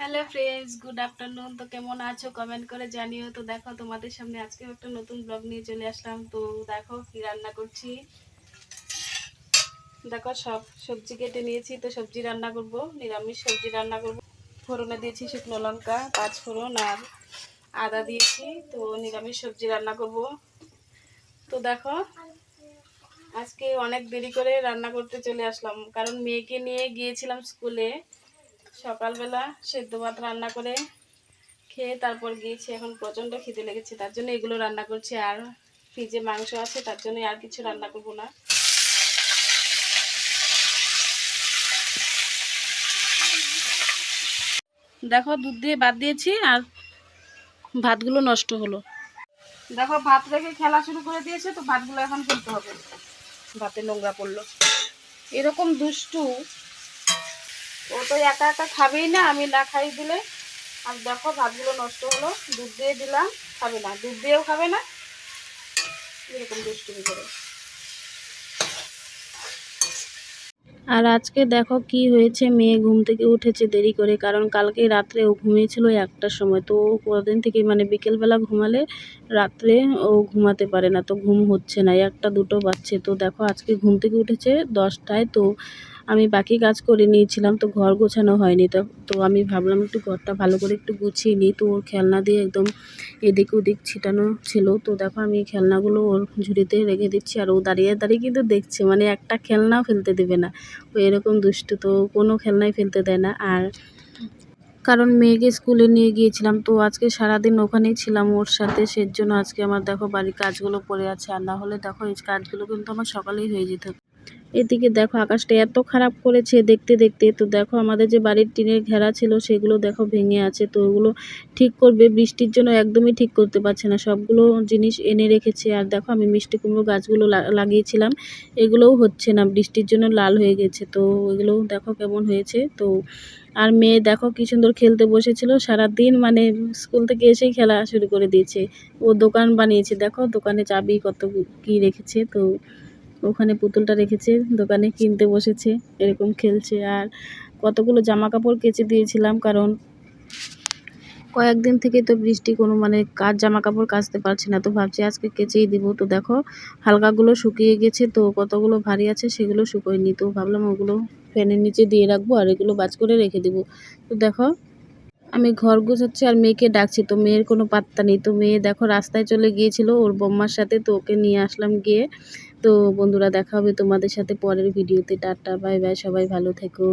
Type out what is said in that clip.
Hello friends, good afternoon. তো কেমন আছো? কমেন্ট করে জানিও। তো দেখো, তোমাদের সামনে আজকে একটা নতুন ব্লগ নিয়ে চলে আসলাম। তো দেখো কি রান্না করছি। দেখো, সব সবজি কেটে নিয়েছি। তো সবজি রান্না করব, নিরামিষ সবজি রান্না করব। ফোড়নে দিয়েছি শুকনো লঙ্কা, পাঁচ ফোড়ন আর আদা দিয়েছি। তো নিরামিষ সবজি রান্না করব। তো দেখো, আজকে অনেক দেরি করে রান্না করতে চলে আসলাম। কারণ মেয়েকে নিয়ে গিয়েছিলাম স্কুলে। সকালবেলা সেদ্ধ ভাত রান্না করে খেয়ে তারপর গিয়েছি, এখন প্রচণ্ড খিদে লেগেছে, তার জন্য এগুলো রান্না করছি। আর ফ্রিজে মাংস আছে, তার জন্য আর কিছু রান্না করব না। দেখো, দুধ দিয়ে ভাত দিয়েছি আর ভাতগুলো নষ্ট হলো। দেখো, ভাত রেখে খেলা শুরু করে দিয়েছে, তো ভাতগুলো এখন ফেলতে হবে। ভাতে নোংরা পড়ল। এরকম দুষ্টু ও তো একা একা খাবেই না, আমি না খাই দিলে। আর দেখো, ভাতগুলো নষ্ট হলো। দুধ দিয়ে দিলাম, খাবে না। দুধ দিয়েও খাবে না। এরকম দুষ্টুমি করে। আর আজকে দেখো কি হয়েছে, মেয়ে ঘুম থেকে উঠেছে দেরি করে, কারণ কালকে রাত্রে ও ঘুমিয়েছিল একটার সময়। তো কদিন থেকে মানে বিকেলবেলা ঘুমালে, রাত্রে ও ঘুমাতে পারে না, তো ঘুম হচ্ছে না। একটা দুটো বাচ্চে তো দেখো, আজকে ঘুম থেকে উঠেছে দশটায়। তো আমি বাকি কাজ করে নিয়েছিলাম, তো ঘর গোছানো হয়নি। তো তো আমি ভাবলাম একটু ঘরটা ভালো করে একটু গুছিয়ে নিই। তো ওর খেলনা দিয়ে একদম এদিক ওদিক ছিটানো ছিল। তো দেখো আমি খেলনাগুলো ওর ঝুড়িতে রেখে দিচ্ছি। আর ও দাঁড়িয়ে দাঁড়িয়ে কিন্তু দেখছে মানে একটা খেলনাও ফেলতে দেবে না। ও এরকম দুষ্টু, তো কোনো খেলনাই ফেলতে দেয় না। আর কারণ মেয়েকে স্কুলে নিয়ে গিয়েছিলাম, তো আজকে সারাদিন ওখানেই ছিলাম ওর সাথে। সেজন্য আজকে আমার দেখো বাড়ির কাজগুলো পড়ে আছে। আর না হলে দেখো এই কাজগুলো কিন্তু আমার সকালেই হয়ে যেত। এদিকে দেখো আকাশটা এত খারাপ করেছে, দেখতে দেখতে তো দেখো আমাদের যে বাড়ির টিনের ঘেরা ছিল সেগুলো দেখো ভেঙে আছে, তো ওগুলো ঠিক করবে, বৃষ্টির জন্য একদমই ঠিক করতে পারছে না, সবগুলো জিনিস এনে রেখেছে, আর দেখো আমি মিষ্টি কুমড়ো গাছগুলো লাগিয়েছিলাম, এগুলোও হচ্ছে না, বৃষ্টির জন্য লাল হয়ে গেছে, তো এগুলো দেখো কেমন হয়েছে, তো আর মেয়ে দেখো কি সুন্দর খেলতে বসেছিল, সারাদিন মানে স্কুল থেকে এসেই খেলা শুরু করে দিয়েছে, ও দোকান বানিয়েছে, দেখো দোকানে চাবি কত কি রেখেছে, তো ওখানে পুতুলটা রেখেছে, দোকানে কিনতে বসেছে, এরকম খেলছে। আর কতগুলো জামা কাপড় কেচে দিয়েছিলাম, কারণ কয়েকদিন থেকে তো বৃষ্টি, কোনো মানে কাজ জামা কাপড় কাচতে পারছে না, তো ভাবছি আজকে কেচেই দিব। তো দেখো, হালকাগুলো শুকিয়ে গেছে, তো কতগুলো ভারী আছে সেগুলো শুকোয়নি, তো ভাবলাম ওগুলো ফ্যানের নিচে দিয়ে রাখব আর এগুলো বাজ করে রেখে দিব। তো দেখো, আমি ঘর গুছাচ্ছি আর মেয়েকে ডাকছি, তো মেয়ের কোনো পাত্তা নেই। তো মেয়ে দেখো, রাস্তায় চলে গিয়েছিল ওর বম্মার সাথে, তো ওকে নিয়ে আসলাম গিয়ে তো বন্ধুরা দেখা হবে তোমাদের সাথে পরের ভিডিওতে। টাটা বাই বাই সবাই ভালো থেকো।